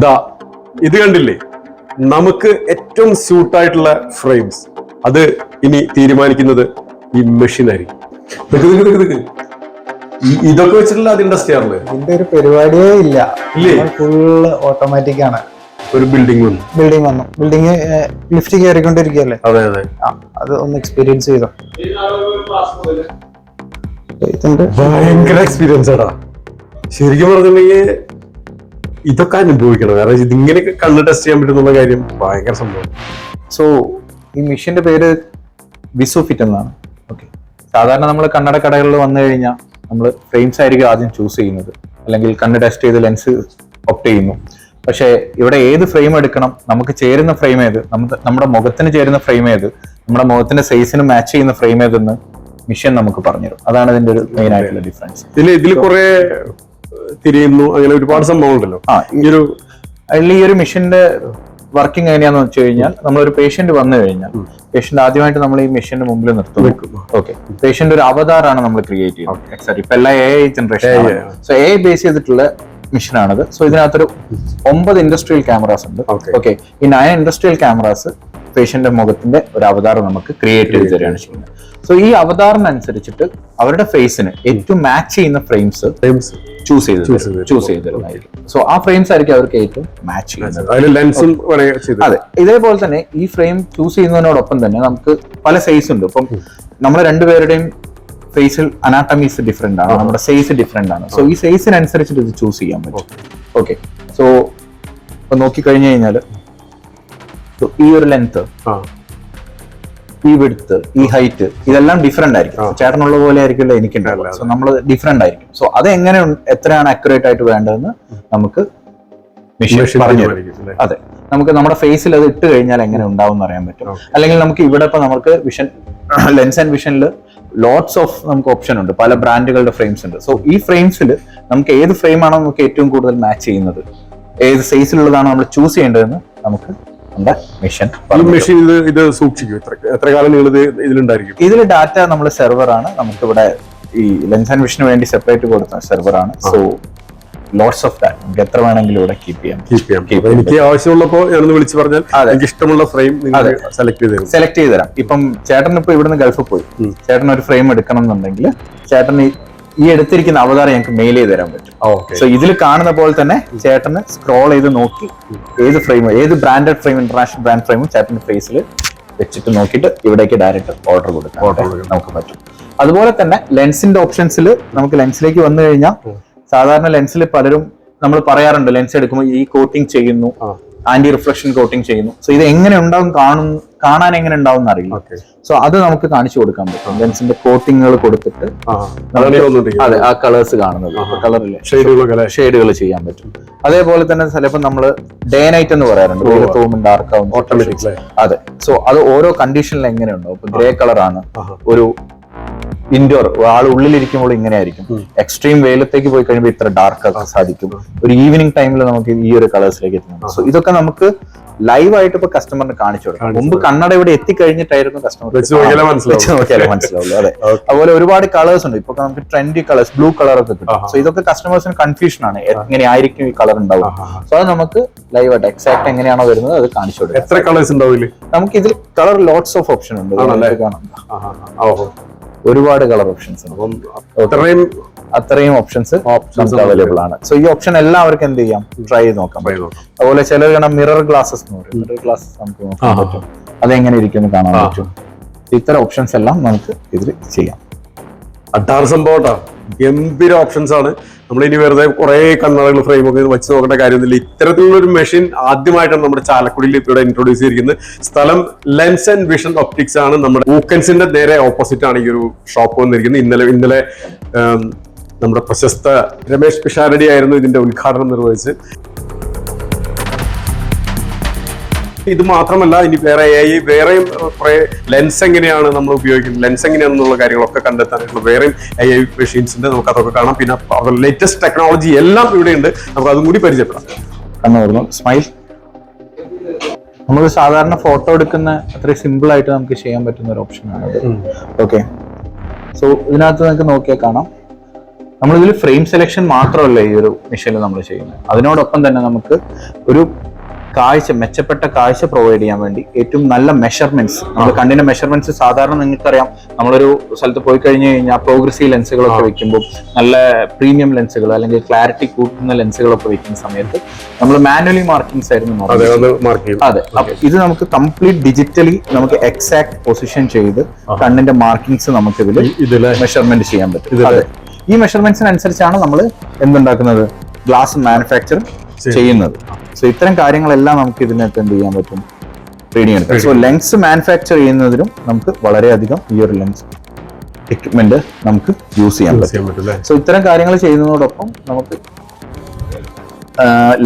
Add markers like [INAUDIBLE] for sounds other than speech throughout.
ദാ ഇത് കണ്ടില്ലേ? നമുക്ക് ഏറ്റവും സ്യൂട്ടായിട്ടുള്ള ഫ്രെയിംസ് അത് ഇനി തീരുമാനിക്കുന്നത് ഈ മെഷീനറി ഇതൊക്കെ വെച്ചിട്ടുള്ള അത് ഇൻഡസ്ട്രി ഇതിന്റെ ഒരു പരിപാടിയേ ഇല്ല. ഇല്ലേ? ഫുള്ള് ഓട്ടോമാറ്റിക് ആണ്. ഒരു ബിൽഡിംഗ് വന്നു. ബിൽഡിംഗ് വന്നു. ബിൽഡിംഗ് ലിഫ്റ്റ് കയറിക്കൊണ്ടിരിക്കുകയല്ലേ അതെ അതെ. അത് ഒന്ന് എക്സ്പീരിയൻസ് ചെയ്തോ. ഭയങ്കര എക്സ്പീരിയൻസ് ആടാ. ശരിക്കും പറഞ്ഞിട്ടുണ്ടെങ്കിൽ ഇതൊക്കെ അനുഭവിക്കണം. കാരണം ഇതിങ്ങനെയൊക്കെ കണ്ണ് ടെസ്റ്റ് ചെയ്യാൻ പറ്റുന്നുള്ള കാര്യം ഭയങ്കര സംഭവം. സോ ഈ മെഷീന്റെ പേര് വിസുഫിറ്റ് എന്നാണ്. ഓക്കെ സാധാരണ നമ്മൾ കണ്ണട കടകളിൽ വന്നു കഴിഞ്ഞാൽ നമ്മൾ ഫ്രെയിംസ് ആയിരിക്കും ആദ്യം ചൂസ് ചെയ്യുന്നത്. അല്ലെങ്കിൽ കണ്ണ് ടെസ്റ്റ് ചെയ്ത് ലെൻസ് ഒപ്റ്റ് ചെയ്യുന്നു. പക്ഷേ ഇവിടെ ഏത് ഫ്രെയിം എടുക്കണം? നമുക്ക് ചേരുന്ന ഫ്രെയിം ഏത്? നമുക്ക് നമ്മുടെ മുഖത്തിന് ചേരുന്ന ഫ്രെയിം ഏത്? നമ്മുടെ മുഖത്തിന്റെ സൈസിന് മാച്ച് ചെയ്യുന്ന ഫ്രെയിം ഏതെന്ന് മിഷൻ നമുക്ക് പറഞ്ഞുതരും അതാണ് ഇതിന്റെ ഒരു മെയിൻ ആയിട്ടുള്ള ഡിഫറൻസ് ഇതിൽ ഇതിൽ കുറെ തിരിയുന്നു അങ്ങനെ ഒരുപാട് സംഭവമുണ്ടല്ലോ ഈ ഒരു അതിൽ ഈ ഒരു മിഷന്റെ വർക്കിംഗ് എങ്ങനെയാന്ന് വെച്ച് കഴിഞ്ഞാൽ നമ്മളൊരു പേഷ്യന്റ് വന്നു കഴിഞ്ഞാൽ പേഷ്യന്റ് ആദ്യമായിട്ട് നമ്മൾ ഈ മെഷീന്റെ മുമ്പിൽ നിർത്തും. ഓക്കെ പേഷ്യന്റ് ഒരു അവതാറാണ് നമ്മൾ ക്രിയേറ്റ് ചെയ്യുന്നത്. ഇപ്പൊ എല്ലാ A I generation. So A base ചെയ്തിട്ടുള്ള മെഷീനാണത്. സോ ഇതിനകത്തൊരു ഒമ്പത് ഇൻഡസ്ട്രിയൽ ക്യാമറാസ് ഉണ്ട്. ഓക്കെ. ഈ നയൻ ഇൻഡസ്ട്രിയൽ ക്യാമറാസ് പേഷ്യന്റെ മുഖത്തിന്റെ ഒരു അവതാരം നമുക്ക് ക്രിയേറ്റ് ചെയ്ത് തരികയാണ് ചെയ്യുന്നത്. സോ ഈ അവതാറിനനുസരിച്ചിട്ട് അവരുടെ ഫേസിന് ഏറ്റവും മാച്ച് ചെയ്യുന്ന ഫ്രെയിംസ് ഫ്രെയിംസ് ചൂസ് ചെയ്ത് ചൂസ് ചെയ്ത് സോ ആ ഫ്രെയിംസ് ആയിരിക്കും അവർക്ക് ഏറ്റവും മാച്ച് ചെയ്യുന്നത്. ലെൻസും അതെ. ഇതേപോലെ തന്നെ ഈ ഫ്രെയിം ചൂസ് ചെയ്യുന്നതിനോടൊപ്പം തന്നെ നമുക്ക് പല സൈസ് ഉണ്ട്. ഇപ്പം നമ്മൾ രണ്ടുപേരുടെയും ഫേസിൽ അനാട്ടമീസ് ഡിഫറെന്റ് ആണ്. നമ്മുടെ സൈസ് ഡിഫറെന്റ് ആണ്. സോ ഈ സൈസിനനുസരിച്ചിട്ട് ഇത് ചൂസ് ചെയ്യാൻ പറ്റും. ഓക്കെ സോ ഇപ്പൊ നോക്കിക്കഴിഞ്ഞു കഴിഞ്ഞാൽ ഈ ഒരു ലെങ്ത് ഈ വിടുത്ത് ഈ ഹൈറ്റ് ഇതെല്ലാം ഡിഫറെന്റ് ആയിരിക്കും. ചേട്ടനുള്ള പോലെ ആയിരിക്കില്ല എനിക്കുണ്ടാവില്ല സോ നമ്മൾ ഡിഫറെന്റ് ആയിരിക്കും. സോ അത് എങ്ങനെ എത്രയാണ് അക്യുറേറ്റ് ആയിട്ട് വേണ്ടതെന്ന് നമുക്ക് പറഞ്ഞു? അതെ. നമുക്ക് നമ്മുടെ ഫേസിൽ അത് ഇട്ട് കഴിഞ്ഞാൽ എങ്ങനെ ഉണ്ടാവും എന്ന് അറിയാൻ പറ്റും. അല്ലെങ്കിൽ നമുക്ക് ഇവിടെ ഇപ്പൊ നമുക്ക് വിഷൻ ലെൻസ് ആൻഡ് വിഷനിൽ ലോട്ട്സ് ഓഫ് നമുക്ക് ഓപ്ഷൻ ഉണ്ട്. പല ബ്രാൻഡുകളുടെ ഫ്രെയിംസ് ഉണ്ട്. സോ ഈ ഫ്രെയിംസിൽ നമുക്ക് ഏത് ഫ്രെയിം ആണോ നമുക്ക് ഏറ്റവും കൂടുതൽ മാച്ച് ചെയ്യുന്നത്? ഏത് സൈസിലുള്ളതാണോ നമ്മൾ ചൂസ് ചെയ്യേണ്ടതെന്ന് നമുക്ക് നമ്മുടെ മിഷൻ മെഷീൻ ഇത് ഇത് സൂക്ഷിക്കും. എത്ര കാലം നിങ്ങൾ ഇതിലുണ്ടായിരിക്കും? ഇതിൽ ഡാറ്റ നമ്മൾ സെർവറാണ് നമുക്കിവിടെ ഈ ലെൻസ് ആൻഡ് വിഷന് വേണ്ടി സെപ്പറേറ്റ് കൊടുത്ത സെർവറാണ് സോ ലോട്ട്സ് ഓഫ് ദാറ്റ് നമുക്ക് എത്ര വേണമെങ്കിലും ഇവിടെ കീപ്പ് ചെയ്യാം. കീപ്പ് ചെയ്യാം. എനിക്ക് ആവശ്യമുള്ളപ്പോ ഞാനൊന്ന് വിളിച്ചു പറഞ്ഞാൽ. എനിക്ക് ഇഷ്ടമുള്ള ഫ്രെയിം നിങ്ങൾ സെലക്ട് ചെയ്ത് സെലക്ട് ചെയ്ത് തരാം. ഇപ്പം ചേട്ടൻ ഇപ്പൊ ഇവിടുന്ന് ഗൾഫിൽ പോയി. ചേട്ടൻ ഒരു ഫ്രെയിം എടുക്കണം എന്നുണ്ടെങ്കിൽ ചേട്ടൻ ഈ- എടുത്തിരിക്കുന്ന അവതാരം ഞങ്ങൾക്ക് മെയിൽ ചെയ്ത് തരാൻ പറ്റും. സോ ഇതിൽ കാണുന്ന പോലെ തന്നെ ചേട്ടന് സ്ക്രോൾ ചെയ്ത് നോക്കി ഏത് ഫ്രെയിം ഏത് ബ്രാൻഡഡ് ഫ്രെയിം ഇന്റർനാഷണൽ ബ്രാൻഡ് ഫ്രെയിമും ചേട്ടന്റെ ഫേസിൽ വെച്ചിട്ട് നോക്കിയിട്ട് ഇവിടേക്ക് ഡയറക്റ്റ് ഓർഡർ കൊടുക്കാം. നമുക്ക് പറ്റും. അതുപോലെ തന്നെ ലെൻസിന്റെ ഓപ്ഷൻസിൽ നമുക്ക് ലെൻസിലേക്ക് വന്നു കഴിഞ്ഞാൽ സാധാരണ ലെൻസിൽ പലരും നമ്മൾ പറയാറുണ്ട് ലെൻസ് എടുക്കുമ്പോൾ ഈ കോട്ടിംഗ് ചെയ്യുന്നു. ആന്റി റിഫ്ലക്ഷൻ കോട്ടിംഗ് ചെയ്യുന്നു. സോ ഇത് എങ്ങനെ ഉണ്ടാവും കാണും കാണാൻ എങ്ങനെ ഉണ്ടാവും അറിയില്ല സോ അത് നമുക്ക് കാണിച്ചു കൊടുക്കാൻ പറ്റും. ലെൻസിന്റെ കോട്ടിങ്ങുകൾ കൊടുത്തിട്ട് അതെ ആ കളേഴ്സ് കാണുന്നത്. ഷെയ്ഡുകൾ ചെയ്യാൻ പറ്റും. അതേപോലെ തന്നെ ചിലപ്പോൾ നമ്മൾ ഡേ നൈറ്റ് എന്ന് പറയാറുണ്ട്. വെളുത്തവും ഡാർക്ക് ആവും ഓട്ടോമാറ്റിക് അതെ. സോ അത് ഓരോ കണ്ടീഷനിൽ എങ്ങനെ ഉണ്ടാവും? ഇപ്പൊ ഗ്രേ കളറാണ്. ഒരു ഇൻഡോർ ആൾ ഉള്ളിലിരിക്കുമ്പോൾ ഇങ്ങനെ ആയിരിക്കും എക്സ്ട്രീം വെയിലത്തേക്ക് പോയി കഴിയുമ്പോൾ ഇത്ര ഡാർക്ക് ആക്കാൻ സാധിക്കും. ഒരു ഈവനിങ് ടൈമിൽ നമുക്ക് ഈ ഒരു കളേഴ്സിലേക്ക് എത്തുന്നു സോ ഇതൊക്കെ നമുക്ക് ലൈവ് ആയിട്ട് ഇപ്പൊ കസ്റ്റമറിന് കാണിച്ചു കൊടുക്കാം. മുമ്പ് കണ്ണട ഇവിടെ എത്തിക്കഴിഞ്ഞിട്ടായിരുന്നു കസ്റ്റമർ നോക്കിയാലേ മനസ്സിലാവുള്ളൂ. അതെ. [LAUGHS] അതുപോലെ ഒരുപാട് കളേഴ്സ് ഉണ്ട്. ഇപ്പൊ നമുക്ക് ട്രെൻഡി കളേഴ്സ് ബ്ലൂ കളർ ഒക്കെ കിട്ടും. സോ ഇതൊക്കെ കസ്റ്റമേഴ്സിന് കൺഫ്യൂഷൻ ആണ്. എങ്ങനെ ആയിരിക്കും ഈ കളർ ഉണ്ടാവും സോ അത് നമുക്ക് ലൈവ് ആയിട്ട് എക്സാക്ട് എങ്ങനെയാണോ വരുന്നത് അത് കാണിച്ചു കൊടുക്കാം. എത്ര കളേഴ്സ് ഉണ്ടാവില്ലേ നമുക്ക് ഇതിൽ കളർ ലോട്ട്സ് ഓഫ് ഓപ്ഷൻ ഉണ്ട്. കാണാം. ഒരുപാട് കളർ ഓപ്ഷൻസ് അപ്പം അത്രയും അത്രയും ഓപ്ഷൻസ് അവൈലബിൾ ആണ്. സോ ഈ ഓപ്ഷൻ എല്ലാവർക്കും എന്ത് ചെയ്യാം? ട്രൈ ചെയ്ത് നോക്കാം. അതുപോലെ ചിലർ കാണാം മിറർ ഗ്ലാസസ് എന്ന് പറയും. മിറർ ഗ്ലാസസ് നമുക്ക് നോക്കാൻ. പറ്റും. അതെങ്ങനെ ഇരിക്കുന്നു കാണാൻ. പറ്റും. ഇത്തരം ഓപ്ഷൻസ് എല്ലാം നമുക്ക് ഇതിൽ ചെയ്യാം. അട്ടാറ് സംഭവട്ടാ. ഗംഭീര ഓപ്ഷൻസ് ആണ്. നമ്മൾ ഇനി വെറുതെ കുറെ കണ്ണടകൾ ഫ്രെയിം ഒക്കെ വെച്ച് നോക്കേണ്ട കാര്യമൊന്നുമില്ല. ഇത്തരത്തിലുള്ള ഒരു മെഷീൻ ആദ്യമായിട്ടാണ് നമ്മുടെ ചാലക്കുടിയിൽ ഇവിടെ ഇൻട്രൊഡ്യൂസ് ചെയ്തിരിക്കുന്നത്. സ്ഥലം ലെൻസ് ആൻഡ് വിഷൻ ഒപ്റ്റിക്സ് ആണ് നമ്മുടെ ഊക്കൻസിന്റെ നേരെ ഓപ്പോസിറ്റ് ആണ് ഈ ഒരു ഷോപ്പ് വന്നിരിക്കുന്നത്. ഇന്നലെ ഇന്നലെ നമ്മുടെ പ്രശസ്ത രമേശ് പിഷാരടി ആയിരുന്നു ഇതിന്റെ ഉദ്ഘാടനം നിർവഹിച്ച് ഇത് മാത്രമല്ല ഇനി വേറെ ഐ വേറെയും കുറെ ലെൻസ് എങ്ങനെയാണ് നമ്മൾ ഉപയോഗിക്കുന്നത്? ലെൻസ് എങ്ങനെയാണെന്നുള്ള കാര്യങ്ങളൊക്കെ കണ്ടെത്താനായിട്ടുള്ള വേറെയും എ ഐ മെഷീൻസിന്റെ നമുക്ക് അതൊക്കെ കാണാം. പിന്നെ ലേറ്റസ്റ്റ് ടെക്നോളജി എല്ലാം ഇവിടെ ഉണ്ട് നമുക്ക് അതും കൂടി പരിചയപ്പെടാം. കണ്ണു സ്മൈൽ നമ്മൾ സാധാരണ ഫോട്ടോ എടുക്കുന്ന അത്രയും സിമ്പിൾ ആയിട്ട് നമുക്ക് ചെയ്യാൻ പറ്റുന്ന ഒരു ഓപ്ഷനാണ് ആണ് ഓക്കെ സോ ഇതിനകത്ത് നിങ്ങൾക്ക് നോക്കിയാൽ കാണാം. നമ്മളിതിൽ ഫ്രെയിം സെലക്ഷൻ മാത്രമല്ല ഈ ഒരു മെഷീനിൽ നമ്മൾ ചെയ്യുന്നത്. അതിനോടൊപ്പം തന്നെ നമുക്ക് ഒരു കാഴ്ച മെച്ചപ്പെട്ട കാഴ്ച പ്രൊവൈഡ് ചെയ്യാൻ വേണ്ടി ഏറ്റവും നല്ല മെഷർമെന്റ്സ് നമ്മൾ കണ്ണിന്റെ മെഷർമെന്റ്സ് സാധാരണ നിങ്ങൾക്കറിയാം. നമ്മളൊരു സ്ഥലത്ത് പോയി കഴിഞ്ഞു കഴിഞ്ഞാൽ പ്രോഗ്രസീവ് ലെൻസുകളൊക്കെ വെക്കുമ്പോൾ നല്ല പ്രീമിയം ലെൻസുകൾ അല്ലെങ്കിൽ ക്ലാരിറ്റി കൂട്ടുന്ന ലെൻസുകളൊക്കെ വെക്കുന്ന സമയത്ത് നമ്മൾ മാനുവലി മാർക്കിംഗ്സ് ആയിരുന്നു അതെ ഇത് നമുക്ക് കംപ്ലീറ്റ് ഡിജിറ്റലി നമുക്ക് എക്സാക്ട് പൊസിഷൻ ചെയ്ത് കണ്ണിന്റെ മാർക്കിങ്സ് നമുക്ക് ഇതിൽ മെഷർമെന്റ് ചെയ്യാൻ പറ്റും. അതെ. ഈ മെഷർമെന്റ്സിനനുസരിച്ചാണ് നമ്മൾ എന്തുണ്ടാക്കുന്നത്? ഗ്ലാസ് മാനുഫാക്ചർ ചെയ്യുന്നത്. സോ ഇത്തരം കാര്യങ്ങളെല്ലാം നമുക്ക് ഇതിനകത്ത് എന്ത് ചെയ്യാൻ പറ്റും. റീഡിങ് എടുക്കാം സോ ലെൻസ് മാനുഫാക്ചർ ചെയ്യുന്നതിനും നമുക്ക് വളരെയധികം ഈ ഒരു ലെൻസ് എക്യുപ്മെന്റ് നമുക്ക് യൂസ് ചെയ്യാൻ പറ്റും. സോ ഇത്തരം കാര്യങ്ങൾ ചെയ്യുന്നതോടൊപ്പം നമുക്ക്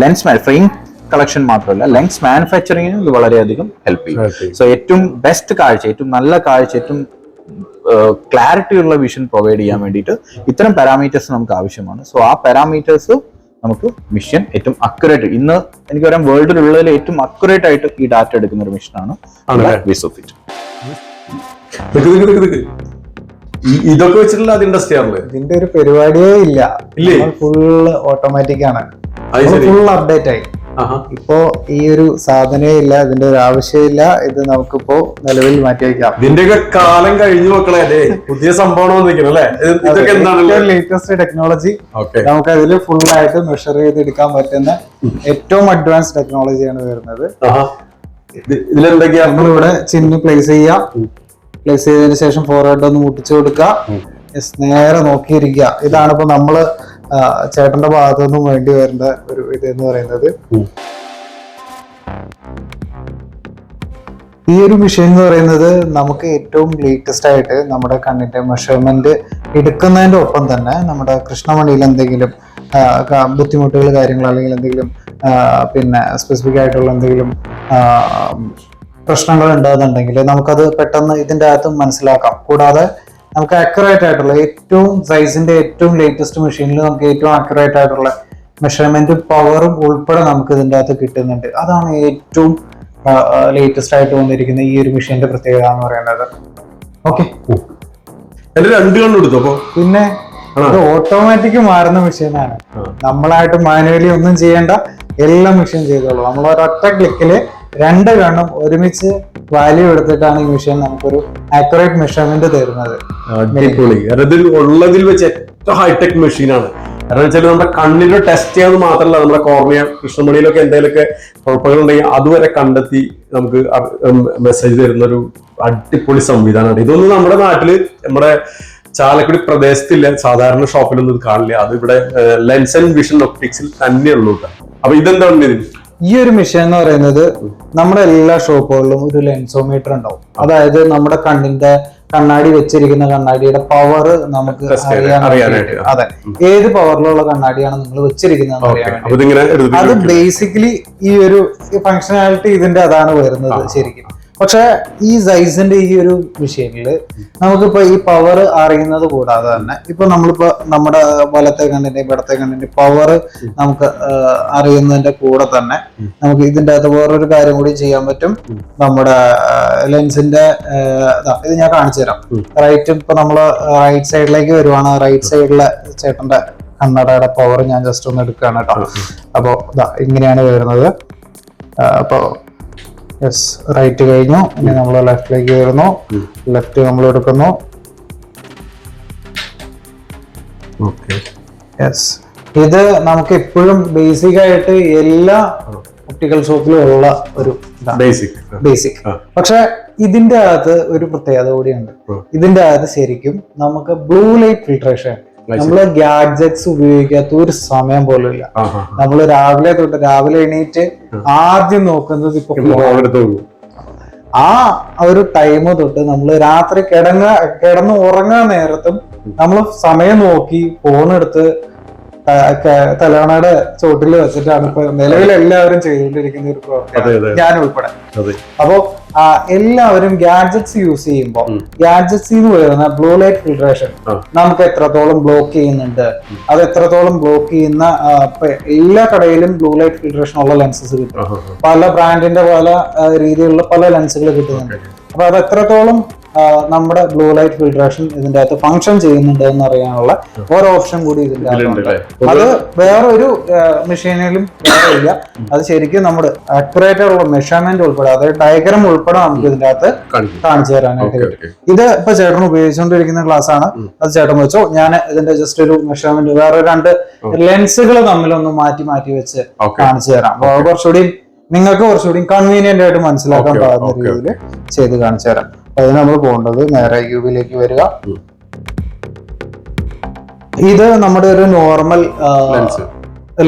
ലെൻസ് ഫ്രെയിം കളക്ഷൻ മാത്രമല്ല ലെൻസ് മാനുഫാക്ചറിങ്ങിനും ഇത് വളരെയധികം ഹെൽപ്പ് ചെയ്യും. സോ ഏറ്റവും ബെസ്റ്റ് കാഴ്ച ഏറ്റവും നല്ല കാഴ്ച ഏറ്റവും ക്ലാരിറ്റി ഉള്ള വിഷൻ പ്രൊവൈഡ് ചെയ്യാൻ വേണ്ടിയിട്ട് ഇത്തരം പാരാമീറ്റേഴ്സ് നമുക്ക് ആവശ്യമാണ്. സോ ആ പാരാമീറ്റേഴ്സ് നമുക്ക് മിഷൻ ഏറ്റവും അക്യുറേറ്റ് ഇന്ന് എനിക്ക് പറയാം വേൾഡിലുള്ളതിൽ ഏറ്റവും അക്യുറേറ്റ് ആയിട്ട് ഈ ഡാറ്റ എടുക്കുന്ന ഒരു മിഷനാണ്? വിസോഫിറ്റ് ഇതൊക്കെ വെച്ചിട്ടുള്ള അത് ഇൻഡസ്ട്രി ആണല്ലേ? ഇതിന്റെ ഒരു പരിപാടിയേ ഇല്ല. ഫുൾ ഫുള്ള് ഓട്ടോമാറ്റിക് ആണ്. ഫുൾ അപ്ഡേറ്റ് ആയി. ഇപ്പോ ഈ ഒരു സാധനേ ഇല്ല ഇതിന്റെ ഒരു ആവശ്യമില്ല ഇത് നമുക്കിപ്പോ നിലവിൽ മാറ്റി വയ്ക്കാം ഇതിന്റെയൊക്കെ കാലം കഴിഞ്ഞു മക്കളെ അല്ലേ? പുതിയ സംഭവം അല്ലേ? ഇതൊക്കെ എന്താണല്ലേ ലേറ്റസ്റ്റ് ടെക്നോളജി നമുക്ക് അതിൽ ഫുൾ ആയിട്ട് മെഷർ ചെയ്തെടുക്കാൻ പറ്റുന്ന ഏറ്റവും അഡ്വാൻസ് ടെക്നോളജിയാണ് വരുന്നത്. ഇതിലെന്തൊക്കെയാ? നമ്മളിവിടെ ചിഹ്നം പ്ലേസ് ചെയ്യാം. പ്ലേസ് ചെയ്തതിന് ശേഷം ഫോർവേഡ് ഒന്ന് മുട്ടിച്ചു കൊടുക്കുക. നേരെ നോക്കിയിരിക്കുക. ഇതാണ് ഇപ്പൊ നമ്മൾ ചേട്ടന്റെ ഭാഗത്തു നിന്നും വേണ്ടി വരുന്ന ഒരു ഇത് എന്ന് പറയുന്നത്. ഈ ഒരു മെഷീൻ എന്ന് പറയുന്നത് നമുക്ക് ഏറ്റവും ലേറ്റസ്റ്റ് ആയിട്ട് നമ്മുടെ കണ്ണിന്റെ മെഷർമെന്റ് എടുക്കുന്നതിന്റെ ഒപ്പം തന്നെ നമ്മുടെ കൃഷ്ണമണിയിൽ എന്തെങ്കിലും ബുദ്ധിമുട്ടുകൾ കാര്യങ്ങൾ അല്ലെങ്കിൽ എന്തെങ്കിലും പിന്നെ സ്പെസിഫിക് ആയിട്ടുള്ള എന്തെങ്കിലും പ്രശ്നങ്ങൾ ഉണ്ടാകുന്നുണ്ടെങ്കിൽ നമുക്കത് പെട്ടെന്ന് ഇതിന്റെ അകത്ത് മനസ്സിലാക്കാം കൂടാതെ നമുക്ക് അക്യുറേറ്റ് ആയിട്ടുള്ള ഏറ്റവും സൈസിന്റെ ഏറ്റവും ലേറ്റസ്റ്റ് മെഷീനിൽ നമുക്ക് ഏറ്റവും അക്യുറേറ്റ് ആയിട്ടുള്ള മെഷർമെന്റ് പവറും ഉൾപ്പെടെ നമുക്ക് ഇതിന്റെ അകത്ത് കിട്ടുന്നുണ്ട്. അതാണ് ഏറ്റവും ലേറ്റസ്റ്റ് ആയിട്ട് വന്നിരിക്കുന്ന ഈ ഒരു മെഷീന്റെ പ്രത്യേകത എന്ന് പറയുന്നത്. ഓക്കെ രണ്ട് അപ്പൊ? പിന്നെ ഇത് ഓട്ടോമാറ്റിക് മാറുന്ന മെഷീനാണ് നമ്മളായിട്ട് മാനുവലി ഒന്നും ചെയ്യേണ്ട എല്ലാം മെഷീൻ ചെയ്തോളൂ. നമ്മൾ ഒരൊറ്റ ക്ലിക്കിൽ രണ്ട് കണ്ണും ഒരുമിച്ച് വാല്യൂ എടുത്തിട്ടാണ് ഈ മെഷീൻ നമുക്കൊരു ആക്യുറേറ്റ് മെഷർമെന്റ് തരുന്നത്. അടിപൊളി. ഉള്ളതിൽ വെച്ച് ഏറ്റവും ഹൈടെക് മെഷീനാണ് കാരണം വെച്ചാൽ നമ്മുടെ കണ്ണിന് ടെസ്റ്റ് ചെയ്യാന്ന് മാത്രമല്ല നമ്മുടെ കോർണിയ കൃഷ്ണമണിയിലൊക്കെ എന്തെങ്കിലുമൊക്കെ കുഴപ്പങ്ങളുണ്ടെങ്കിൽ അതുവരെ കണ്ടെത്തി നമുക്ക് മെസ്സേജ് തരുന്ന ഒരു അടിപൊളി സംവിധാനമാണ്. ഇതൊന്നും നമ്മുടെ നാട്ടിൽ നമ്മുടെ ചാലക്കുടി പ്രദേശത്തില്ല. സാധാരണ ഷോപ്പിലൊന്നും കാണില്ല. അത് ഇവിടെ ലെൻസ് ആൻഡ് വിഷൻ ഒപ്റ്റിക്സിൽ തന്നെയുള്ളൂ കേട്ടോ. അപ്പൊ ഇതെന്താണ് ഇതിന്? ഈ ഒരു മെഷീൻ എന്ന് പറയുന്നത് നമ്മുടെ എല്ലാ ഷോപ്പുകളിലും ഒരു ലെൻസോമീറ്റർ ഉണ്ടാവും. അതായത് നമ്മുടെ കണ്ണിന്റെ കണ്ണാടി വെച്ചിരിക്കുന്ന കണ്ണാടിയുടെ പവർ നമുക്ക് അറിയാനായിട്ട്. അതെ. ഏത് പവറിലുള്ള കണ്ണാടിയാണ് നിങ്ങൾ വെച്ചിരിക്കുന്നത് അത് ബേസിക്കലി ഈ ഒരു ഫങ്ഷനാലിറ്റി ഇതിന്റെ അതാണ് വരുന്നത് ശരിക്കും. പക്ഷെ ഈ സൈസിന്റെ ഈ ഒരു വിഷയത്തിൽ നമുക്കിപ്പോ ഈ പവർ അറിയുന്നത് കൂടാതെ തന്നെ ഇപ്പൊ നമ്മളിപ്പോ നമ്മുടെ വലത്തെ കണ്ണിന്റെ ഇവിടത്തെ കണ്ണിന്റെ പവർ നമുക്ക് അറിയുന്നതിന്റെ കൂടെ തന്നെ നമുക്ക് ഇതിന്റെ അകത്ത് വേറൊരു കാര്യം കൂടി ചെയ്യാൻ പറ്റും. നമ്മുടെ ലെൻസിന്റെ ഇത് ഞാൻ കാണിച്ചു തരാം. റൈറ്റ് ഇപ്പൊ നമ്മൾ റൈറ്റ് സൈഡിലേക്ക് വരുവാണ്. റൈറ്റ് സൈഡിലെ ചേട്ടന്റെ കണ്ണടയുടെ പവർ ഞാൻ ജസ്റ്റ് ഒന്ന് എടുക്കുകയാണ് കേട്ടോ. അപ്പോ ഇതാ ഇങ്ങനെയാണ് വരുന്നത്. അപ്പോൾ അപ്പോ യെസ് റൈറ്റ് കഴിഞ്ഞു. ഇനി നമ്മൾ ലെഫ്റ്റിലേക്ക് കയറുന്നു ലെഫ്റ്റ് നമ്മൾ എടുക്കുന്നു. യെസ് ഇത് നമുക്ക് എപ്പോഴും ബേസിക് ആയിട്ട് എല്ലാ ഒപ്റ്റിക്കൽ ഷോപ്പിലും ഉള്ള ഒരു ബേസിക് ബേസിക് പക്ഷെ ഇതിന്റെ അകത്ത് ഒരു പ്രത്യേകത കൂടിയുണ്ട്. ഇതിന്റെ അകത്ത് ശരിക്കും നമുക്ക് ബ്ലൂ ലൈറ്റ് ഫിൽട്രേഷൻ നമ്മൾ ഗാഡ്ജറ്റ്സ് ഉപയോഗിക്കാത്ത ഒരു സമയം പോലും ഇല്ല. നമ്മൾ രാവിലെ തൊട്ട് രാവിലെ എണീറ്റ് ആദ്യം നോക്കുന്നത് ഇപ്പൊ ആ ഒരു ടൈം തൊട്ട് നമ്മൾ രാത്രി കിടങ്ങ കിടന്ന് ഉറങ്ങാൻ നേരത്തും നമ്മൾ സമയം നോക്കി ഫോൺ എടുത്ത് തലവണയുടെ ചോട്ടിൽ വെച്ചിട്ടാണ് ഇപ്പൊ നിലവിൽ എല്ലാവരും ചെയ്തുകൊണ്ടിരിക്കുന്ന ഒരു അതെ. ഞാൻ ഉൾപ്പെടെ അപ്പോ എല്ലാവരും ഗാഡ്ജറ്റ്സ് യൂസ് ചെയ്യുമ്പോൾ ഗാഡ്ജറ്റ്സ് എന്ന് വരുന്ന ബ്ലൂ ലൈറ്റ് ഫിൽട്രേഷൻ നമുക്ക് എത്രത്തോളം ബ്ലോക്ക് ചെയ്യുന്നുണ്ട്? അത് എത്രത്തോളം ബ്ലോക്ക് ചെയ്യുന്ന എല്ലാ കടയിലും ബ്ലൂ ലൈറ്റ് ഫിൽട്രേഷൻ ഉള്ള ലെൻസസ് കിട്ടും. പല ബ്രാൻഡിന്റെ പല രീതിയിലുള്ള പല ലെൻസുകൾ കിട്ടുന്നുണ്ട്. അപ്പൊ അത് എത്രത്തോളം നമ്മുടെ ബ്ലൂ ലൈറ്റ് ഫിൽട്രേഷൻ ഇതിന്റെ അകത്ത് ഫംഗ്ഷൻ ചെയ്യുന്നുണ്ട് എന്ന് അറിയാനുള്ള ഒരു ഓപ്ഷൻ കൂടി ഇതിന്റെ അത് അകത്തുണ്ട് അത് വേറൊരു മെഷീനിലും വേറെ ഇല്ല. അത് ശരിക്കും നമ്മുടെ അക്യുറേറ്റ് ഉള്ള മെഷർമെന്റ് ഉൾപ്പെടെ അതായത് ഡയഗ്രം ഉൾപ്പെടെ നമുക്ക് ഇതിന്റെ അകത്ത് കാണിച്ചു തരാനായിട്ട് ഇത് ഇപ്പൊ ചേട്ടൻ ഉപയോഗിച്ചുകൊണ്ടിരിക്കുന്ന ക്ലാസ് ആണ്. അത് ചേട്ടൻ വെച്ചോ ഞാൻ ഇതിന്റെ ജസ്റ്റ് ഒരു മെഷർമെന്റ് വേറെ രണ്ട് ലെൻസുകൾ തമ്മിലൊന്ന് മാറ്റി മാറ്റി വെച്ച് കാണിച്ചു തരാം. കുറച്ചുകൂടി നിങ്ങൾക്ക് കുറച്ചുകൂടി കൺവീനിയന്റ് ആയിട്ട് മനസ്സിലാക്കാൻ പാകുന്ന രീതിയിൽ ചെയ്ത് കാണിച്ചു തരാം. അതിന് നമ്മൾ പോകേണ്ടത് നേരെ യുവിലേക്ക് വരിക. ഇത് നമ്മുടെ ഒരു നോർമൽ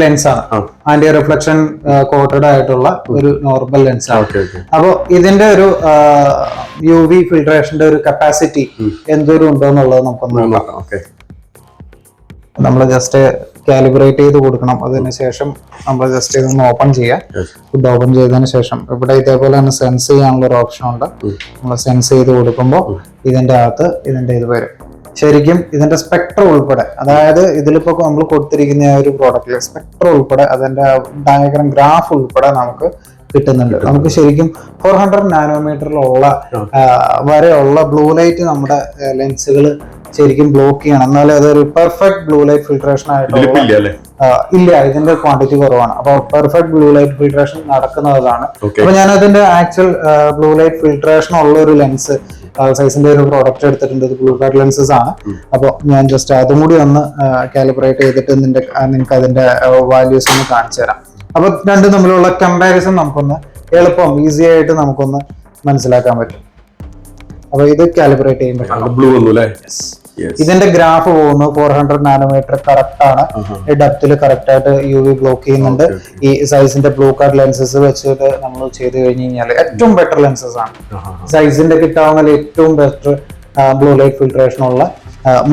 ലെൻസ് ആണ്. ആന്റി റിഫ്ലക്ഷൻ കോട്ടഡ് ആയിട്ടുള്ള ഒരു നോർമൽ ലെൻസ് ആണ്. അപ്പോൾ ഇതിന്റെ ഒരു യു വി ഫിൽട്രേഷന്റെ ഒരു കപ്പാസിറ്റി എന്തോരം ഉണ്ടോ എന്നുള്ളത് നമുക്കൊന്ന് നോക്കാം. നമ്മൾ ജസ്റ്റ് കാലിബ്രേറ്റ് ചെയ്ത് കൊടുക്കണം. അതിന് ശേഷം നമ്മൾ ജസ്റ്റ് ഇതൊന്ന് ഓപ്പൺ ചെയ്യാം. ഫുഡ് ഓപ്പൺ ചെയ്തതിന് ശേഷം ഇവിടെ ഇതേപോലെ തന്നെ സെൻസ് ചെയ്യാനുള്ള ഒരു ഓപ്ഷൻ ഉണ്ട്. നമ്മൾ സെൻസ് ചെയ്ത് കൊടുക്കുമ്പോൾ ഇതിന്റെ അകത്ത് ഇതിന്റെ ഇത് വരും. ശരിക്കും ഇതിന്റെ സ്പെക്ട്ര ഉൾപ്പെടെ അതായത് ഇതിലിപ്പോ നമ്മൾ കൊടുത്തിരിക്കുന്ന ഒരു പ്രോഡക്റ്റിൽ സ്പെക്ട്ര ഉൾപ്പെടെ അതിന്റെ ഡയഗ്രാം ഗ്രാഫ് ഉൾപ്പെടെ നമുക്ക് കിട്ടുന്നുണ്ട്. നമുക്ക് ശരിക്കും ഫോർ ഹൺഡ്രഡ് നാനോമീറ്ററിലുള്ള വരെയുള്ള ബ്ലൂ ലൈറ്റ് നമ്മുടെ ലെൻസുകൾ ശരിക്കും ബ്ലോക്ക് ചെയ്യണം. എന്നാലേ അതൊരു പെർഫെക്റ്റ് ബ്ലൂ ലൈറ്റ് ഫിൽട്രേഷൻ ആയിട്ടുള്ള ഇല്ല ഇതിന്റെ ക്വാണ്ടിറ്റി കുറവാണ്. അപ്പൊ പെർഫെക്റ്റ് ബ്ലൂ ലൈറ്റ് ഫിൽട്രേഷൻ നടക്കുന്നതാണ്. അപ്പൊ ഞാൻ അതിന്റെ ആക്ച്വൽ ബ്ലൂ ലൈറ്റ് ഫിൽട്രേഷൻ ഉള്ള ഒരു ലെൻസ് സൈസിന്റെ ഒരു പ്രോഡക്റ്റ് എടുത്തിട്ടുണ്ട്. ഇത് ബ്ലൂ കാർഡ് ലെൻസസ് ആണ്. അപ്പോൾ ഞാൻ ജസ്റ്റ് അതും കൂടി ഒന്ന് കാലിബ്രേറ്റ് ചെയ്തിട്ട് നിന്റെ നിങ്ങൾക്ക് അതിന്റെ വാല്യൂസ് ഒന്ന് കാണിച്ചു തരാം. അപ്പൊ രണ്ടും തമ്മിലുള്ള കമ്പാരിസൺ നമുക്കൊന്ന് എളുപ്പം ഈസി ആയിട്ട് നമുക്കൊന്ന് മനസ്സിലാക്കാൻ പറ്റും. അപ്പൊ ഇത് കാലിബ്രേറ്റ് ബ്ലൂ വന്നു അല്ലേ? യെസ് ഇതിന്റെ ഗ്രാഫ് പോകുന്നു. ഫോർ ഹൺഡ്രഡ് നാനോമീറ്റർ കറക്റ്റ് ആണ്. ഡെപ്തിൽ കറക്റ്റ് ആയിട്ട് യു വി ബ്ലോക്ക് ചെയ്യുന്നുണ്ട്. ഈ സൈസിന്റെ ബ്ലൂ കാർഡ് ലെൻസസ് വെച്ചിട്ട് നമ്മൾ ചെയ്ത് കഴിഞ്ഞു കഴിഞ്ഞാൽ ഏറ്റവും ബെറ്റർ ലെൻസസ് ആണ്. സൈസിന്റെ കിട്ടാവുന്ന ഏറ്റവും ബെറ്റർ ബ്ലൂ ലൈറ്റ് ഫിൽട്രേഷൻ ഉള്ള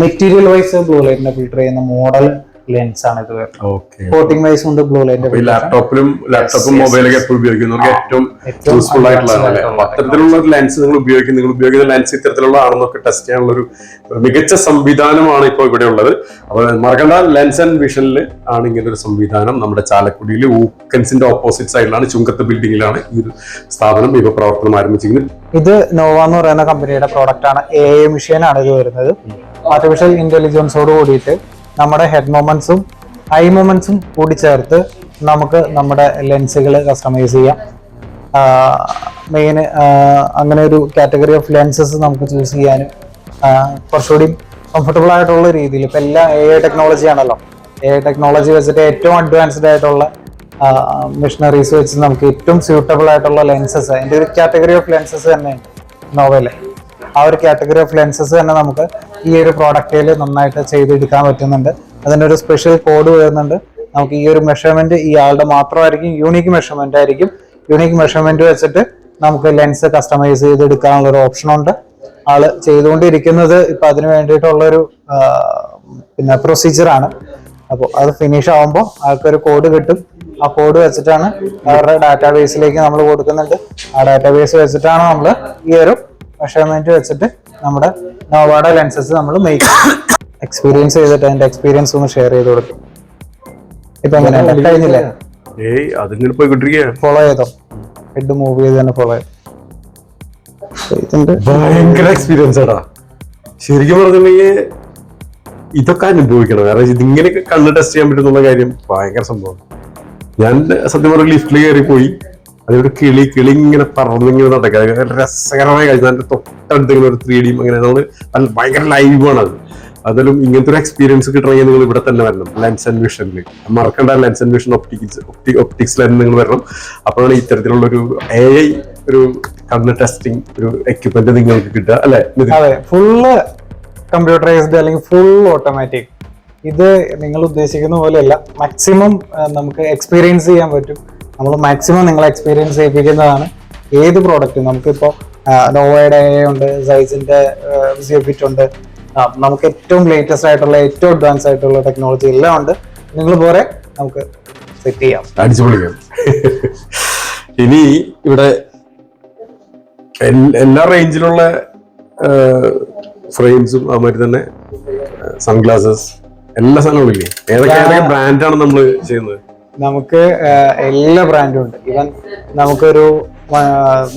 മെറ്റീരിയൽ വൈസ് ബ്ലൂ ലൈറ്റിനെ ഫിൽട്ടർ ചെയ്യുന്ന മോഡൽ ലെൻസ് ആണ് ഇത് കോട്ടിംഗ് വൈസ് ഉണ്ട് ബ്ലൂ ലൈറ്റ് ലാപ്ടോപ്പിലും ലാപ്ടോപ്പും മൊബൈലൊക്കെ എപ്പോഴും ഉപയോഗിക്കുന്നവർക്ക് ഏറ്റവും യൂസ്ഫുൾ ആയിട്ടുള്ളതാണ് അത്തരത്തിലുള്ള ഒരു ലെൻസ് നിങ്ങൾ ഉപയോഗിക്കുന്ന നിങ്ങൾ ഉപയോഗിക്കുന്ന ലെൻസ് ഇത്തരത്തിലുള്ളതാണെന്നൊക്കെ ടെസ്റ്റ് ചെയ്യാനുള്ള ഒരു മികച്ച സംവിധാനമാണ് ഇപ്പോൾ ഇവിടെ ഉള്ളത്. അപ്പൊ മറക്കണ്ട ലെൻസ് ആൻഡ് വിഷനിൽ ആണ് ഇങ്ങനെ ഒരു സംവിധാനം. നമ്മുടെ ചാലക്കുടിയിൽ ഊക്കൻസിന്റെ ഓപ്പോസിറ്റ് സൈഡിലാണ് ചുങ്കത്ത് ബിൽഡിങ്ങിലാണ് ഈ ഒരു സ്ഥാപനം ഇപ്പൊ പ്രവർത്തനം ആരംഭിച്ചിരിക്കുന്നത്. ഇത് നോവ എന്ന് പറയുന്ന കമ്പനിയുടെ പ്രോഡക്റ്റ് ആണ്. എ ഐ മെഷീൻ ആണ് ഇത് വരുന്നത്. ആർട്ടിഫിഷ്യൽ ഇന്റലിജൻസോട് കൂടിയിട്ട് നമ്മുടെ ഹെഡ് മൊമെന്റ്സും ഐ മൊമെന്റ്സും കൂടി ചേർത്ത് നമുക്ക് നമ്മുടെ ലെൻസുകൾ കസ്റ്റമൈസ് ചെയ്യാം. മെയിൻ അങ്ങനെ ഒരു കാറ്റഗറി ഓഫ് ലെൻസസ് നമുക്ക് ചൂസ് ചെയ്യാനും കുറച്ചുകൂടി കംഫർട്ടബിൾ ആയിട്ടുള്ള രീതിയിൽ ഇപ്പം എല്ലാം എ ഐ ടെക്നോളജി ആണല്ലോ. എ ഐ ടെക്നോളജി വെച്ചിട്ട് ഏറ്റവും അഡ്വാൻസ്ഡ് ആയിട്ടുള്ള മെഷീനറീസ് വെച്ച് നമുക്ക് ഏറ്റവും സ്യൂട്ടബിൾ ആയിട്ടുള്ള ലെൻസസ് അതിന്റെ ഒരു കാറ്റഗറി ഓഫ് ലെൻസസ് തന്നെയാണ് നോവൽ. ആ ഒരു കാറ്റഗറി ഓഫ് ലെൻസസ് തന്നെ നമുക്ക് ഈ ഒരു പ്രോഡക്റ്റിൽ നന്നായിട്ട് ചെയ്തെടുക്കാൻ പറ്റുന്നുണ്ട്. അതിന്റെ ഒരു സ്പെഷ്യൽ കോഡ് വരുന്നുണ്ട്. നമുക്ക് ഈ ഒരു മെഷർമെന്റ് ഈ ആളുടെ മാത്രമായിരിക്കും യൂണീക്ക് മെഷർമെന്റ് ആയിരിക്കും. യൂണീക്ക് മെഷർമെന്റ് വെച്ചിട്ട് നമുക്ക് ലെൻസ് കസ്റ്റമൈസ് ചെയ്തെടുക്കാനുള്ള ഒരു ഓപ്ഷൻ ഉണ്ട്. ആൾ ചെയ്തുകൊണ്ടിരിക്കുന്നത് ഇപ്പൊ അതിന് വേണ്ടിയിട്ടുള്ളൊരു പിന്നെ പ്രൊസീജിയർ ആണ്. അപ്പോൾ അത് ഫിനിഷ് ആവുമ്പോൾ ആൾക്കൊരു കോഡ് കിട്ടും. ആ കോഡ് വെച്ചിട്ടാണ് അവരുടെ ഡാറ്റാബേസിലേക്ക് നമ്മൾ കൊടുക്കുന്നുണ്ട്. ആ ഡാറ്റാബേസ് വെച്ചിട്ടാണ് നമ്മൾ ഈ ഒരു മെഷർമെന്റ് വെച്ചിട്ട് നമ്മുടെ നോവാഡ ലെൻസസ് നമ്മൾ മേക്ക് എക്സ്പീരിയൻസ് ചെയ്തിട്ട് അതിന്റെ എക്സ്പീരിയൻസ് ഒന്ന് ഷെയർ ചെയ്ത് കൊടുക്കും. ഇപ്പൊ എങ്ങനെയാണ് കഴിഞ്ഞില്ലേ? ഏയ് അതിങ്ങനെ പോയിക്കൊണ്ടിരിക്കുകയാണ് ഫോളോ ചെയ്തോ? ഹെഡ് മൂവ് ചെയ്ത് തന്നെ ഫോളോ ചെയ്തു? ഭയങ്കര എക്സ്പീരിയൻസ് ആടാ. ശരിക്കും പറഞ്ഞിട്ടുണ്ടെങ്കിൽ ഇതൊക്കെ അനുഭവിക്കണം. കാരണം ഇതിങ്ങനെയൊക്കെ കണ്ണ് ടെസ്റ്റ് ചെയ്യാൻ പറ്റുന്ന കാര്യം ഭയങ്കര സംഭവം. ഞാൻ സത്യം പറഞ്ഞ ലിഫ്റ്റിൽ കയറി പോയി അതിലൊരു കിളി കിളി ഇങ്ങനെ പറന്നിങ്ങനെ നടക്കുക. രസകരമായി കാര്യം അതിന്റെ തൊട്ടടുത്ത് ഇങ്ങനെ ഒരു ത്രീ ഡിയും അങ്ങനെ നമ്മൾ ഭയങ്കര ലൈവാണ് അത്. അതിലും ഇങ്ങനത്തെ ഒരു എക്സ്പീരിയൻസ് കിട്ടണമെങ്കിൽ നിങ്ങൾ ഇവിടെ തന്നെ വരണം. ലെൻസ് ആൻഡ് വിഷനിൽ മറക്കണ്ട lens and vision optics optics lens നിങ്ങൾ വരണം. അപ്പോഴാണ് ഇത്തരത്തിലുള്ള ഒരു എ ഐ ഒരു കണ്ണ് ടെസ്റ്റിംഗ് ഒരു എക്യുപ്മെന്റ് നിങ്ങൾക്ക് കിട്ടുക അല്ലെ? അതെ. ഫുള്ള് കമ്പ്യൂട്ടറൈസ്ഡ് അല്ലെങ്കിൽ ഫുൾ ഓട്ടോമാറ്റിക് ഇത് നിങ്ങൾ ഉദ്ദേശിക്കുന്ന പോലെയല്ല. മാക്സിമം നമുക്ക് എക്സ്പീരിയൻസ് ചെയ്യാൻ പറ്റും. നമ്മൾ മാക്സിമം നിങ്ങളെ എക്സ്പീരിയൻസ് ചെയ്യിപ്പിക്കുന്നതാണ് ഏത് പ്രോഡക്റ്റും നമുക്കിപ്പോൾ നോവയുടെ ഉണ്ട് സൈസിന്റെ സിഫിറ്റ് ഉണ്ട്. നമുക്ക് ഏറ്റവും ലേറ്റസ്റ്റ് ആയിട്ടുള്ള ഏറ്റവും അഡ്വാൻസ് ആയിട്ടുള്ള ടെക്നോളജി എല്ലാം ഉണ്ട്. നിങ്ങൾ പോരെ നമുക്ക് സെറ്റ് ചെയ്യാം. അടിച്ചുപൊളിക്കാം. ഇനി ഇവിടെ എല്ലാ റേഞ്ചിലുള്ള ഫ്രെയിംസും അതുമാതിരി തന്നെ സൺഗ്ലാസസ് എല്ലാ സാധനവും ഇല്ലേ? ഏതൊക്കെ ഏതൊക്കെ ബ്രാൻഡാണ് നമ്മൾ ചെയ്യുന്നത്? നമുക്ക് എല്ലാ ബ്രാൻഡും ഉണ്ട്. ഇവൻ നമുക്കൊരു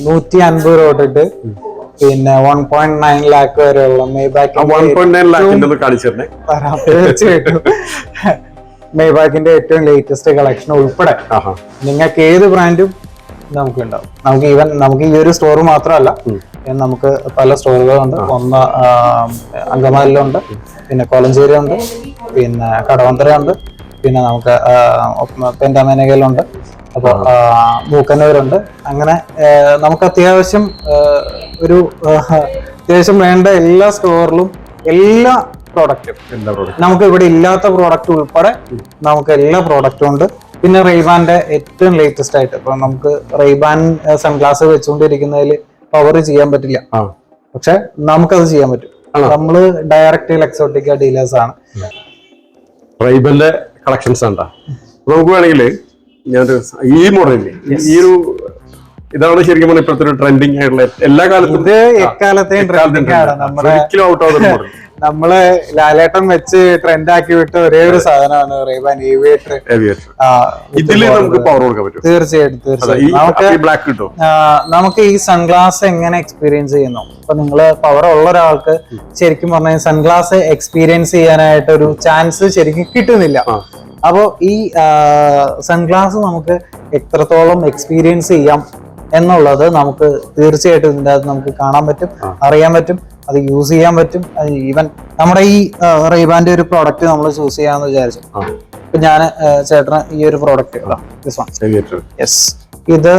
നൂറ്റി അൻപത് രൂപ തൊട്ടിട്ട് പിന്നെ വൺ പോയിന്റ് നയൻ ലാക്ക് വരെയുള്ള തീർച്ചയായിട്ടും. മേബാക്കിന്റെ ഏറ്റവും ലേറ്റസ്റ്റ് കളക്ഷൻ ഉൾപ്പെടെ നിങ്ങൾക്ക് ഏത് ബ്രാൻഡും നമുക്ക് ഉണ്ടാവും നമുക്ക് ഈവൻ നമുക്ക് ഈ ഒരു സ്റ്റോർ മാത്രമല്ല നമുക്ക് പല സ്റ്റോറുകളുണ്ട് ഒന്ന് അങ്കമാലിലുണ്ട് പിന്നെ കോലഞ്ചേരി ഉണ്ട് പിന്നെ കടവന്തര ഉണ്ട് പിന്നെ നമുക്ക് പെൻഡാമേനകയിലുണ്ട് അപ്പോൾ മൂക്കന്നൂരുണ്ട്. അങ്ങനെ നമുക്ക് അത്യാവശ്യം ഒരു അത്യാവശ്യം വേണ്ട എല്ലാ സ്റ്റോറിലും എല്ലാ പ്രോഡക്റ്റും നമുക്ക് ഇവിടെ ഇല്ലാത്ത പ്രോഡക്റ്റ് ഉൾപ്പെടെ നമുക്ക് എല്ലാ പ്രോഡക്റ്റും ഉണ്ട്. പിന്നെ റെയ്ബാന്റെ ഏറ്റവും ലേറ്റസ്റ്റ് ആയിട്ട് ഇപ്പൊ നമുക്ക് റെയ്ബാൻ സൺഗ്ലാസ് വെച്ചുകൊണ്ടിരിക്കുന്നതിൽ പവർ ചെയ്യാൻ പറ്റില്ല. പക്ഷെ നമുക്കത് ചെയ്യാൻ പറ്റും. നമ്മൾ ഡയറക്റ്റ് എക്സോട്ടിക്ക ഡീലേഴ്സ് ആണ്. റൈബലിന്റെ കളക്ഷൻസ് ഉണ്ടാ? നമുക്ക് വേണമെങ്കിൽ ഞാനൊരു ഈ മോഡലിൽ ഈ ഒരു ഇതാണ് ശരിക്കും പറഞ്ഞാൽ ഇപ്പോഴത്തെ ഒരു ട്രെൻഡിങ് ആയിട്ടുള്ള എല്ലാ കാലത്തും ഇത് എക്കാലത്തെയും ട്രെൻഡിങ് ആണ്. നമ്മുടെ ഒരിക്കലും ഔട്ട് ആവുന്ന [LAUGHS] നമ്മൾ ലാലേട്ടൻ വെച്ച് ട്രെൻഡ് ആക്കി വിട്ട ഒരേ ഒരു സാധനമാണ് റേബാൻ ഏവിയേറ്റർ ഇതിൽ നമുക്ക് പവർ കൊടുക്കാൻ പറ്റും. തീർച്ചയായിട്ടും തീർച്ചയായിട്ടും. നമുക്ക് നമുക്ക് ഈ സൺഗ്ലാസ് എങ്ങനെ എക്സ്പീരിയൻസ് ചെയ്യുന്നു? ഇപ്പൊ നിങ്ങൾ പവർ ഉള്ള ഒരാൾക്ക് ശരിക്കും പറഞ്ഞാൽ സൺഗ്ലാസ് എക്സ്പീരിയൻസ് ചെയ്യാനായിട്ട് ഒരു ചാൻസ് ശരിക്കും കിട്ടുന്നില്ല. അപ്പോ അപ്പോൾ ഈ സൺഗ്ലാസ് നമുക്ക് എത്രത്തോളം എക്സ്പീരിയൻസ് ചെയ്യാം? എന്നുള്ളത് നമുക്ക് തീർച്ചയായിട്ടും ഇതിന്റെ അകത്ത് നമുക്ക് കാണാൻ പറ്റും അറിയാൻ പറ്റും അത് യൂസ് ചെയ്യാൻ പറ്റും. ഈവൻ നമ്മുടെ ഈ റൈബാന്റെ ഒരു പ്രോഡക്റ്റ് നമ്മൾ ചൂസ് ചെയ്യാമെന്ന് വിചാരിച്ചു. ഇപ്പൊ ഞാൻ ചേട്ടന് ഈ ഒരു പ്രോഡക്റ്റ് യെസ് ഇത്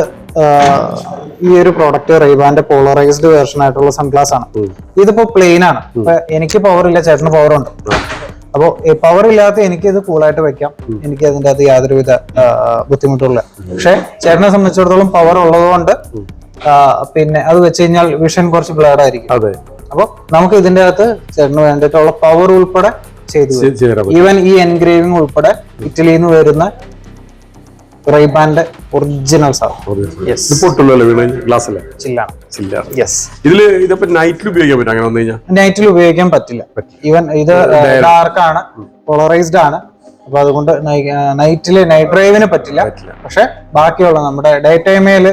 ഈ ഒരു പ്രോഡക്റ്റ് റൈബാന്റെ പോളറൈസ്ഡ് വേർഷൻ ആയിട്ടുള്ള സൺഗ്ലാസ് ആണ്. ഇതിപ്പോ പ്ലെയിൻ ആണ്. എനിക്ക് പവർ ഇല്ല ചേട്ടന് പവർ ഉണ്ട്. അപ്പോ പവർ ഇല്ലാത്ത എനിക്ക് ഇത് കൂളായിട്ട് വെക്കാം. എനിക്ക് അതിന്റെ അകത്ത് യാതൊരുവിധ ബുദ്ധിമുട്ടുള്ള പക്ഷെ ചേട്ടനെ സംബന്ധിച്ചിടത്തോളം പവർ ഉള്ളതുകൊണ്ട് പിന്നെ അത് വെച്ച് കഴിഞ്ഞാൽ വിഷൻ കുറച്ച് ബ്ലേഡ് ആയിരിക്കും. അതെ. അപ്പൊ നമുക്ക് ഇതിന്റെ അകത്ത് ചേട്ടന് വേണ്ടിയിട്ടുള്ള പവർ ഉൾപ്പെടെ ചെയ്തു ഈവൻ ഈ എൻഗ്രേവിംഗ് ഉൾപ്പെടെ ഇറ്റലിയിൽ നിന്ന് വരുന്ന റൈബാന്റെ ഒറിജിനൽ ചില്ലാണ് യെസ് ഇതിൽ ഇതിപ്പോ നൈറ്റിൽ ഉപയോഗിക്കാൻ പറ്റും അങ്ങനെ വന്നു കഴിഞ്ഞാൽ നൈറ്റിൽ ഉപയോഗിക്കാൻ പറ്റില്ല. ഈവൻ ഇത് ഡാർക്ക് ആണ് പോളറൈസ്ഡ് ആണ്. അപ്പൊ അതുകൊണ്ട് നൈറ്റിൽ നൈറ്റ് ഡ്രൈവിന് പറ്റില്ല. പറ്റില്ല. പക്ഷെ ബാക്കിയുള്ള നമ്മുടെ ഡേ ടൈമേൽ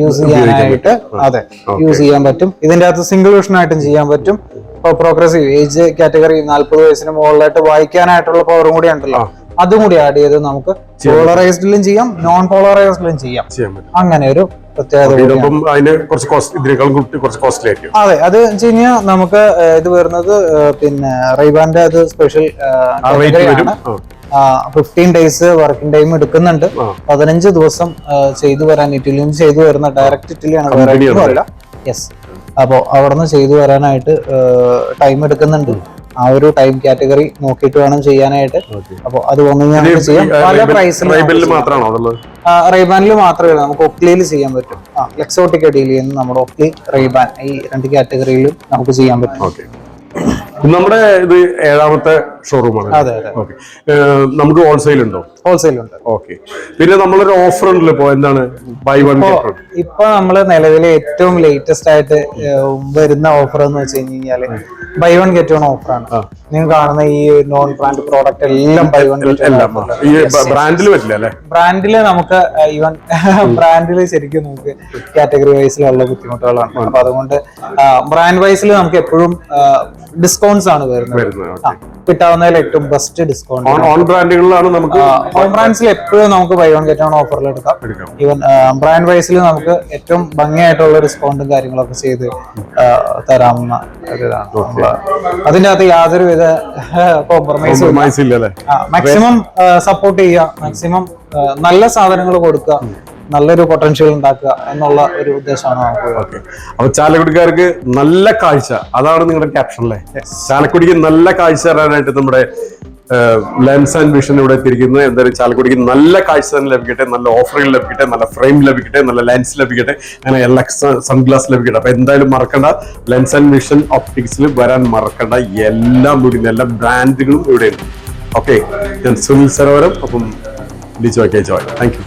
യൂസ് ചെയ്യാനായിട്ട് അതെ യൂസ് ചെയ്യാൻ പറ്റും. ഇതിന്റെ അകത്ത് സിംഗിൾ വിഷൻ ആയിട്ടും ചെയ്യാൻ പറ്റും. ഇപ്പൊ പ്രോഗ്രസീവ് ഏജ് കാറ്റഗറി നാല്പത് വയസ്സിന് മുകളിലായിട്ട് വായിക്കാനായിട്ടുള്ള പവറും കൂടി ഉണ്ടല്ലോ. അതും കൂടി ആഡ് ചെയ്ത് നമുക്ക് പോളറൈസ്ഡിലും ചെയ്യാം നോൺ പോളറൈസ്ഡിലും ചെയ്യാം അങ്ങനെ ഒരു പ്രത്യേകത അതെ അത് വെച്ച് കഴിഞ്ഞാൽ നമുക്ക് ഇത് വരുന്നത് പിന്നെ റൈബാന്റെ അത് special fifteen days working time എടുക്കുന്നുണ്ട്. പതിനഞ്ച് ദിവസം ചെയ്തു വരാൻ ഇറ്റലിയിൽ ചെയ്തു വരുന്ന ഡയറക്റ്റ് ഇറ്റലിയാണ് വേറെ യെസ് അപ്പോൾ അവിടെ നിന്ന് ചെയ്തു വരാനായിട്ട് ടൈം എടുക്കുന്നുണ്ട്. ആ ഒരു ടൈം കാറ്റഗറി നോക്കിയിട്ട് വേണം ചെയ്യാനായിട്ട്. അപ്പൊ അപ്പോൾ അത് വന്നു കഴിഞ്ഞാൽ ചെയ്യാം. പല മാത്രമാണോ റൈബാനിൽ മാത്രമേ ഉള്ളൂ. നമുക്ക് ഒക്ലിയിൽ ചെയ്യാൻ പറ്റും. ആ ലെക്സോട്ടിക്ക ഡീൽ ചെയ്യുന്ന നമ്മുടെ ഒക്ലി റൈബാൻ ഈ രണ്ട് കാറ്റഗറിയിലും നമുക്ക് ചെയ്യാൻ പറ്റും. നമ്മുടെ ഇത് ഏഴാമത്തെ ഷോറൂമാണ് അതെ അതെ. ഓക്കെ നമുക്ക് ഹോൾസെയിൽ ഉണ്ടോ? ഹോൾസെയിൽ ഉണ്ട്. ഓക്കെ പിന്നെ നമ്മളൊരു ഓഫർ ഉണ്ടല്ലോ ഇപ്പോ എന്താണ്? ബൈ വൺ ഇപ്പൊ നമ്മൾ നിലവിലെ ഏറ്റവും ലേറ്റസ്റ്റ് ആയിട്ട് വരുന്ന ഓഫർ എന്ന് വെച്ച് കഴിഞ്ഞാൽ buy one get one offer ആണ്. നിങ്ങൾ കാണുന്ന ഈ നോൺ ബ്രാൻഡ് പ്രോഡക്റ്റ് എല്ലാം ബൈ വൺ ബ്രാൻഡിൽ പറ്റില്ല അല്ലേ? ബ്രാൻഡിൽ നമുക്ക് ഈവൻ ബ്രാൻഡിൽ ശരിക്കും നമുക്ക് കാറ്റഗറി വൈസിലുള്ള ബുദ്ധിമുട്ടുകളാണ്. അപ്പൊ അതുകൊണ്ട് ബ്രാൻഡ് വൈസിൽ നമുക്ക് എപ്പോഴും ഡിസ്കൗണ്ട്സ് ആണ് വരുന്നത്. കിട്ടാവുന്നതിൽ ഏറ്റവും ബെസ്റ്റ് ഡിസ്കൗണ്ട് ഓൺ ഓൺ ബ്രാൻഡുകളിലാണ് നമുക്ക് ബ്രാൻഡ്സിൽ എപ്പോഴും നമുക്ക് ബൈ വൺ ഗെറ്റ് വൺ ഓഫറിൽ എടുക്കാം. ഈവൻ ബ്രാൻഡ് വൈസിൽ നമുക്ക് ഏറ്റവും ഭംഗിയായിട്ടുള്ള ഡിസ്കൗണ്ടും കാര്യങ്ങളൊക്കെ ചെയ്ത് തരാമെന്ന തരാവുന്ന അതിന്റെ അകത്ത് യാതൊരുവിധ കോംപ്രമൈസും കോംപ്രമൈസ് മാക്സിമം സപ്പോർട്ട് ചെയ്യുക മാക്സിമം നല്ല സാധനങ്ങൾ കൊടുക്കുക നല്ലൊരു പൊട്ടൻഷ്യൽ ഉണ്ടാക്കുക എന്നുള്ള ഒരു ഉദ്ദേശമാണ് നമുക്ക് ഓക്കെ അപ്പൊ ചാലക്കുടിക്കാർക്ക് നല്ല കാഴ്ച. അതാണ് നിങ്ങളുടെ ക്യാപ്ഷൻ അല്ലേ ചാലക്കുടിക്ക് നല്ല കാഴ്ച തരാനായിട്ട് നമ്മുടെ ലെൻസ് ആൻഡ് വിഷൻ ഇവിടെ എത്തിയിരിക്കുന്നത് എന്തായാലും ചാലക്കുടിക്ക് നല്ല കാഴ്ച തന്നെ ലഭിക്കട്ടെ നല്ല ഓഫറുകൾ ലഭിക്കട്ടെ നല്ല ഫ്രെയിം ലഭിക്കട്ടെ നല്ല ലെൻസ് ലഭിക്കട്ടെ അങ്ങനെ എല്ലാ സൺഗ്ലാസ് ലഭിക്കട്ടെ. അപ്പൊ എന്തായാലും മറക്കണ്ട ലെൻസ് ആൻഡ് വിഷൻ ഓപ്റ്റിക്സിൽ വരാൻ മറക്കണ്ട. എല്ലാം കൂടി എല്ലാ ബ്രാൻഡുകളും ഇവിടെയുണ്ട് ഓക്കെ ഞാൻ സുനിൽ സരോവരം അപ്പം Lijo K Joy thank you